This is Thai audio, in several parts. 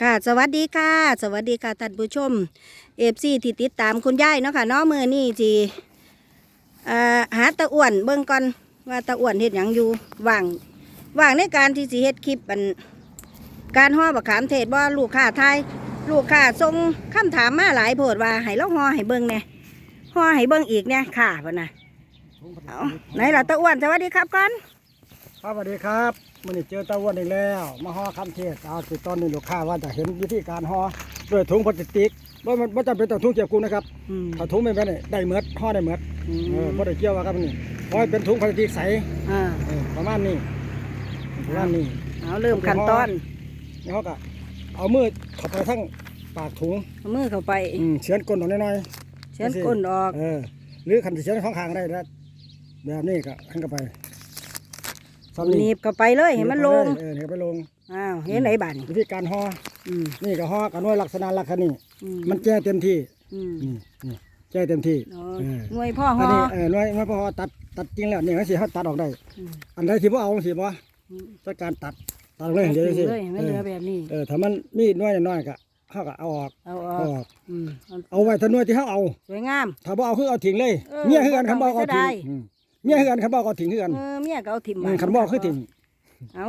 ค่ะสวัสดีค่ะ สวัสดีค่ะท่านผู้ชมเอฟซีที่ติดตามคุณยายเนาะค่ะเนาะมือนี่จีหาตะอ้วนเบิ่งก่อนว่าตะอ้วนเฮ็ดหยังอยู่ว่างว่างในการที่สิเฮ็ดคลิปอันการห่อบักขามเทศบ่าลูกค้าไทยลูกค้าส่งคำถามมาหลายโพดว่าให้เราห่อให้เบิ่งแหน่ยห่อให้เบิ่งอีกเนี่ยค่ะพ่นน่ะเอาไหนล่ะตะอ้วนสวัสดีครับก่อนครับสวัสดีครับ มันนี้เจอตะวันอีกแล้ว มาห่อคำเทศเอาสิตอนนี้ลูกค้าว่าจะเห็นวิธีการห่อด้วยถุงพลาสติกว่ามันไม่จำเป็นต้องถุงเกี่ยวกุนะครับอืมถ้าถุงไม่เป็นได้เหมือดห่อได้เหมือดอืเออมบ่ได้เกี่ยวว่าครับนี่เพราะเป็นถุงพลาสติกใสอ่าเออประมาณนี้ประมาณนี้เอาเริ่มขั้นตอนนี่เขาก็เอามือเข้าไปทั้งปากถุงเอามือเข้าไปอืมเฉือนก้นออกน้อยเช็ดก้นออกๆเออหรือขันสิเฉือนข้างๆได้แล้วแบบนี้ก็ขันเข้าไปซ้ำ หนีบเข้าไปเลยให้มันลงเออให้ไปลงอ้าวเห็นไหนบ้านวิธีการห่ออืมนี่ก็ห่อกันด้วยลักษณะลักษณะนี้อืมมันแก้เต็มที่อืมนี่นี่แก้เต็มที่อ๋อเออหน่วยพ่ออัห่นอนี้เออหน่วยไม่พอตัดตัดจริงแล้วนี่เขาสิเขาตัดออกได้อืมอันใดที่พ่เอาสิบ่อืมจัดการตัดตัดเลยเดี๋ยวสิเลยให้มันเหลือแบบนี้เออถ้ามันมีหน่วยน้อยๆก็เขาก็เอาออกเอาออเอากออกอืมเอาเอาไว้ถ้าหน่วยที่เขาเอาสวยงามถ้าบ่เอาคือเอาทิ้งเลยเออเมียคือกันคันบ่เอาก็เสียทิ้ดางยอืม เมียคือกันคันบ่เอาก็ทิ้งคือกันเออเมียก็เอาถิ่มอืมคันบ่เอาคือทิ้งเอา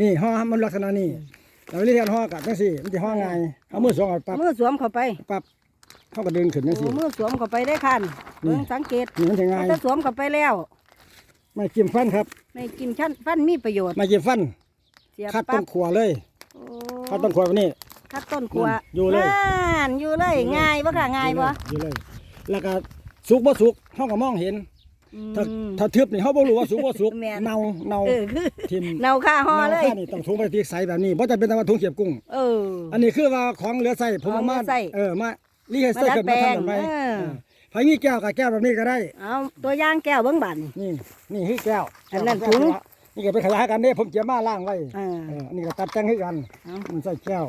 นี่ห่อมันลักษณะนี้แล้ววิธีการห่อก็จังซี่มันสิห่อง่ายเอามือสองเอาปั๊บมือสวมเข้าไปปั๊บเขาก็ดึงขึ้นจังโอ้ซี่มือสวมเข้าไปได้คันนี่ เบิ่งสังเกตนี่มันสิง่ายถ้าสวมเข้าไปแล้วไม่จิ้มฟันครับในกินชั้นฟันมีประโยชน์ไม่จิ้มฟันเสียบคัดต้ปั๊นบขัวเลยโอ้คัดต้นขัวแบบนี้ คัดต้นขัวนั่นอยู่เลย นั่นอยู่เลยง่ายปะค่ะง่ายปะอยู่เลย แล้วก็สุกบ่สุกเฮาก็มองเห็นอื ถ้ามถ้าทึบนี่เฮาบ่รู้ว่าสุกบ่สุกแม่น เน่าเน่าเออคือทิ่มเนาค่าห่อเลยน่านี่ต้องถุงพลาสติกใสแบบนี้บ่จำเป็นต้องมาถุงเก็บกุ้ง เออ อันนี้คือว่าของเหลือใส่ผมของเอาเหลืมาอใส่เออมารีไซเคิลมาดัดขึ้นมาทำแบบแปลไปงเออเออ ไผมีแก้วก็แก้วแบบนี้ก็ได้ เอาตัวอย่างแก้วเบิ้งบันนี่นี่คือแก้วอันนั้นแก้วถุงนี่ก็ไปขยายกันเด้ผมเจียมาล่างไว้เออเอออันนี้ก็ตัดแต่งให้กัน เอา มันใส่แก้ว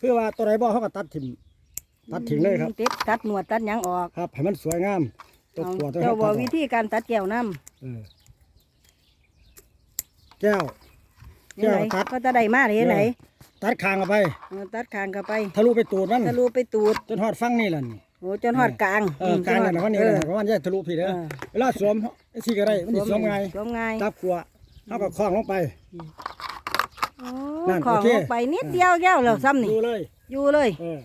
คือว่าตัวไหนบ่เขาก็ตัดถิ่มตัดทิ้งเลยครับ ติดตัดหนวดตัดหยังออกครับให้มันสวยงาม ตัวเอาตัวตัวเจ้าให้บอตัดอวิอกธีการตัดแก้วน้เออแก้วำเห็นไหนแก้วตัดก็จะได้มาเห็นไหนตัดคางเข้าไปเออตัดคางเข้าไปทะลุไปตูดมันทะลุไปตูดจนหอดฟังนี่แหละนี่โอ้จนหอดกลางเออกลางนั่นนะวันนี้เออนะเพราะว่ามันจะทะลุพี่เด้อเออเวลาสวมสิก็ได้มันสิสวมไงายสวมง่ายจับขวเขาก็คล้องลงไปโอ้นั่นของโอเคลงไปนิดเดียวแก้วแล้วซ้ำนี่ดูเลยอยู่เลยเออ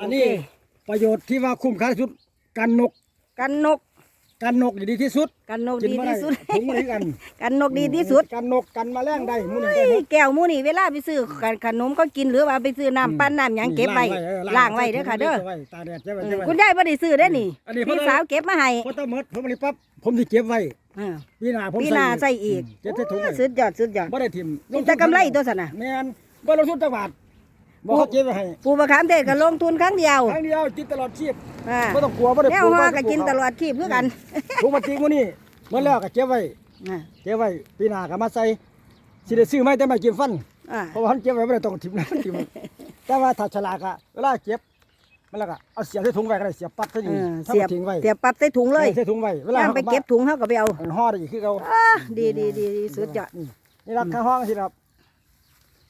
อันนี้โอเคประโยชน์ที่ว่าคุ้มค่าที่สุดกันนก กันนก กันนกดีที่สุดกันนกกินดีมาได้ที่สุดถุงมาได้กัน กันนกดีที่สุด กันนกกันแมลงได้หมื้อนี้เฮ้ได้ยหมดแก้วหมูนี่เวลาไปซื้อขนมก็กินหรือว่าไปซื้อน้ำปั้นน้ำหยังเก็บไว้เออล้างไว้เด้อค่ะเด้อไว้ตากแดดเก็บไว้เอเก็อบไว้คุณยายบ่ได้ซื้อได้อนี่อันนี้เพราะพี่สาวเก็บมาให้พอตะเมิดผมอันนี้ปั๊บผมสิเก็บไว้อ่าพี่นาผมพี่นาใส่อีกเก็บใส่ถุงไว้สุดยอดสุดยอดบ่ได้ทิ่มนี่แต่กำไรตัวสนะแม่นบ่ลงทุนจักบาท บ่เขาเก็บไว้ให้ปลูกมะขามเทศก็ลงทุนครั้งเดียวครั้งเดียวกินตลอดชีพอ่าบ่ต้องกลัวบ่ได้แนวปลูห่อไว้ก็กินตลอดชีพเพื่อกันถุงพลาสติกมื้อนี้เมื่อแล้วก็เก็บไว้อ่าเก็บไว้พี่นาก็มาใส่สิได้ซื้อไหมแต่ไม่กินฟัน อ่าเพราะว่ามันเก็บไว้บ่ได้ต้องทิ่มนะทิ่มแต่ว่าถ้าฉลากอะเวลาเก็บมันแล้วก็เอาเสียบใส่ถุงไว้ก็ได้เสียบปั๊บใส่เอนี่อถ้าเสียมาบทิ้งไว้เสียบปรับใส่ถุงเลยใส่ถุงไว้เวลาย่างไปเก็บถุงเขาก็ไปเอามันห่อได้อีกคือเก่าอ่าดีดีดีดีสุดยอด นี่นี่รักข้างห้องสิครับ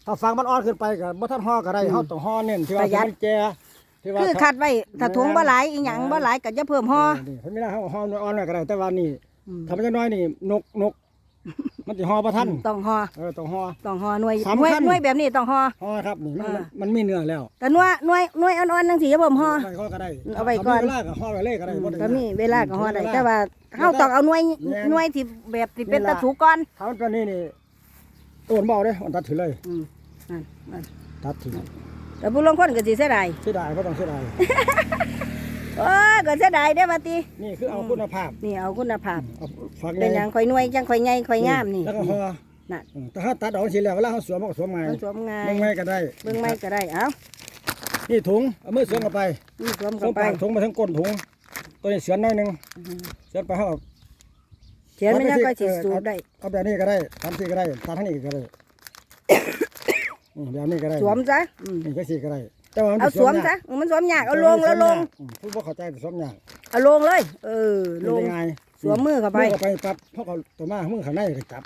ถ้าฟังมันอ่อนขึ้นไปก็บ่ทันห่อก็ได้อืมเฮาต้องห่อเน้นที่ว่าประหยัด มันแก่ที่ว่าคือคัดไว้ถ้าถุงบ่หลายอีหยังบ่หลายก็จะเพิ่มห่อเนี่เพิ่นไม่ได้เฮาห่ออ่อนไว้ก็ได้แต่ว่านี่อืมถ้ามันจะน้อยนี่นกนก มันสิห่อบ่ทันต้องห่อเออต้องห่อ ต้องห่อหน่วยสำคัญหน่วยหน่วยแบบนี้ต้องห่อ ห่อครับนี่มันอ่ามันมีเนื้อแล้วแต่หน่วยหน่วยหน่วยอ่อนๆจังซี่จะเพิ่มห่อ ไว้ก่อนก็ได้เอาไว้ก่อน ถ้ามีเวลาก็ห่อไว้เลยก็ได้บ่ได้ ก็มีเวลาก็ห่อได้เวลแต่ว่าเฮาต้องเอาหน่วยแม่น หน่วยที่แบบที่เป็นนี่ตะล่ะถูก่อนถ้ามันเป็นนี่นี่โอนบ่เอาเด้มันตัดถือเลย อืม นั่นนั่นตัดถือแต่ผู้ลางคนก็สิเสียดายเสียดายบ่ต้องเสียดายโอ้ยก็เสียดายได้อว่าตินี่คือเอาคุณภาพนี่เอาคุณภาพเอาฝักเป็นหยังค่อยหน่วยจังค่อยใหญ่ค่อยงามนี่แล้วก็ห่อน่ะอืมแต่ถ้าตัดออกสิแล้วเวลาเขาสวมมันก็สวมไงมันสวมง่าย เบิ่งไว้ก็ได้ เบิ่งไม่ก็ได้เอ้านี่ถุงเอามือสวมเข้าไปนี่สวมสเข้าวมไปปากถุงมาทั้งก้นถุง ตัวนี้เสือนน้อยหนึงเสือนไปเขาเอาเขียนมันยังก็สิเออสูบได้ เอาแบบนี้ก็ได้ทำสิก็ได้ตัดทั้งนี้ก็ได้ นี่แบบนี้ก็ได้สวมซะอืมนี่ก็สิก็ได้แต่ว่ามันเอาสิสวมยากซะมันสวมยากเอาลงแล้วลงอืมผู้บ่เข้าใจแต่สวมยากเอาลงเลย เออลงเป็นยังไงสวมมือเข้าไป มือเข้าไปปั๊บเขาก็ตัวมามือข้างในก็จับ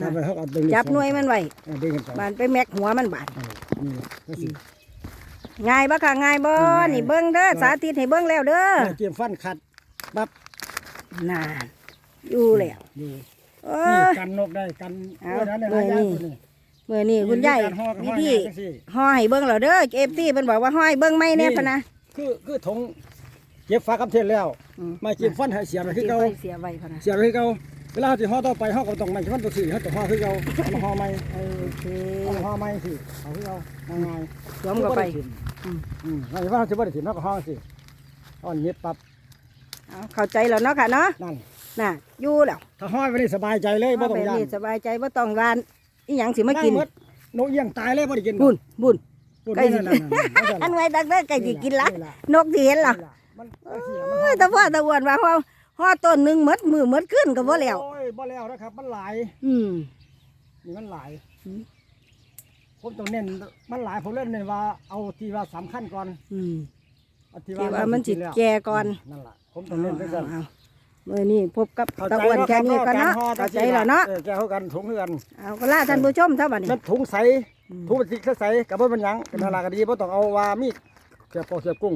จับไปเขาเอาดึงจับหน่วยมันไว้เออดึงกันไปบานไปแม็กหัวมันบาดเออนี่ก็สิ ง่ายบ่ค่ะง่ายบ่ง่าย นี่เบิ่งเด้อง่ายสาธิตให้เบิ่งแล้วเด้อเกี่ยมฟันขัดปั๊บน่านอยู่แล้วอยู่โอ้นี่ยกันนกได้กันเอาเออนั่นแหละหน่วยหายากนี่ ตัวนี้ มื้อนี้คุณยายมีการห่อกับวิห่อธียากจังซี่ห่อให้เบิ่งแล้วเด้อ FT เพิ่นบอกว่าห่อให้เบิ่งไหม่แน่นี่พะนะคือคือถงเก็บฟ้ากับเทศแล้วอืไม่เก็บฟันให้เสียบไปคือเก่าเสียไว้พะนะเสียบไปคือเก่าเวลาที่ห่อต่อไปห่อก็ต้องไม่ฟันตัวสี่ห่อต้องห่อคือเก่าเอามาห่อใหม่เออโอเคเอามาห่อใหม่สิเอาคือเก่าง่ายสวมเข้าไปอืมอืมอันนี้ว่าจะบ่ได้ถิ่นเนาะก็ห่อสิห่อนิดปั๊บเอาเข้าใจแล้วเนาะค่ะเนาะนั่นน่ะอยู่แล้วถ้าห่อไปนี่สบายใจเลยบ่ต้องแบบย่านนี้สบายใจบ่ต้องวาน อีหยังสิมากินได้หดนกเอี้ยงตายเลยบ่ได้กินบุญบุญปุ่นไก่สินั่นๆๆๆอันไว้ดักเด้อไก่สิกินละล่นกสิเห็นล่ะมันเอาสิมันโอ้ยแต่ว่าตะอ้วนว่าห่อห่อต้นหนึงหมดมือหมดขึ้นก็บ่แล้วโอ้ยบ่แล้วนะครับ มันหลาย อืมนี่มันหลายอืมผมต้องเน้นมันหลายผมเล่นเน้นว่าเอาที่ว่าสำคัญก่อน อืมเอาที่ว่ามันสิกิแล้วแก่ก่อนนั่นล่ะผมต้องเน้นไปก่อนเอาๆ มื้อนี้พบกับเข้าตะใจอ้วนเนาะแค่นี้ก่อนเนาะห่อเข้าใจแล้วเนาะออแก้วกันถุงคือกันเอาก็ล่าท่านผู้ชมเท่าบัดนี้มันถุงใสอืมถุงพลาสติกใสๆกับบ่เป็นหยังกันนาลาก็ดีบ่ต้องเอาว่ามีเสียบปอกเสียบกุ้ง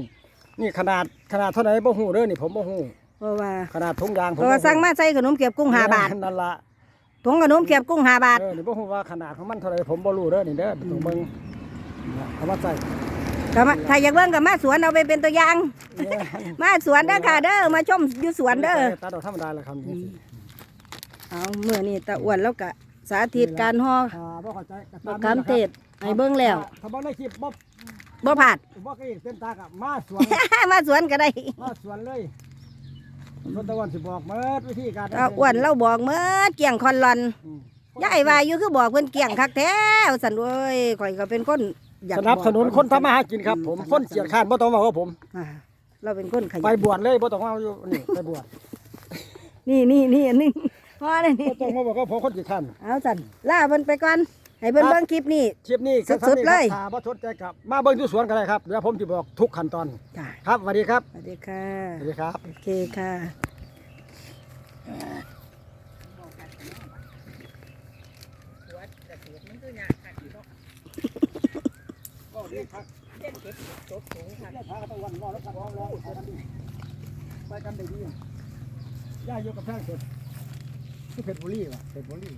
นี่ขนาดขนาดเท่าไหร่บ่ฮู้เด้อนี่ผมบ่ฮู้เพราะว่าขนาดถุงยางผเพมราะบ่ว่าฮู้สั่งมาใส่ขนมเกียบกุ้งห้าบาทนั่นล่ะถุงขนมเกียบกุ้งห้าบาทเออนี่บ่ฮู้ว่าขนาดของมันเท่าไหร่ผมบ่รู้เด้อนี่เด้อต้องเบิ่งเอามาใส่ ก็มาถ้าอยากเบิ่งก็มาสวนเอาไปเป็นตัวอย่างเนี่ยมาสวนเด้อค่ะเด้อมาชมอยู่สวนเด้อตาดอกธรรมดาแหละครับนี่สิเอาเมื่อนี้ตะอ้วนแล้วก็สาธิตการห่ออ่าบ่เข้าใจก็บัตากมนี้คำเทศให้เบิ่งแล้วถ้าบ่ได้คลิปบ่บ่ผาดบ่ก็อีกเต็มตากับมาสวน มาสวนก็ได้มาสวนเลยรถตะวันสิบอกเมิดวิธีการตะอ้วนเราบอกเมื่อเกี่ยงคอนลอนอืม ยายว่าอยู่คือบอกเพิ่นเกี่ยงคักแท้ว่าซั่นเว้ยข่อยก็เป็นคน อยากสนับสนุนคนทำมาหากินครับ ผมอืคนเสียดข้านบ่ต้องว่าว่าผม อ่าเราเป็นคนขไปยันบวชเลยบ่ต้องว่าอยู่นี่ไปบวชนี่นี่นี่อันหนึงพอเลยนี่บ่ต้องมาบอกว่าผมคนเสียดข้าน เอาสั่นล่าเพิ่นไปก่อนให้เพิ่นครับ เบิ่งคลิปนี้คลิปนี้ก็สุดๆทำนี่เลยครับถ้าบ่สนใจกับมาเบิ่งที่สวนก็ได้ครับเดี๋ยวผมสิบอกทุกขั้นตอนจ้าครับสวัสดีครับสวัสดีค่ะ สวัสดีครับ โอเคค่ะ ก็ดีครับเด็ดจบสูงครับพาตะวันรอแล้วกันรอรอ ไปกันดีไปกันได้ดีย่าอยู่กับแพงเสร็จเผ็ดบุรีว่ะเผ็ดบุรี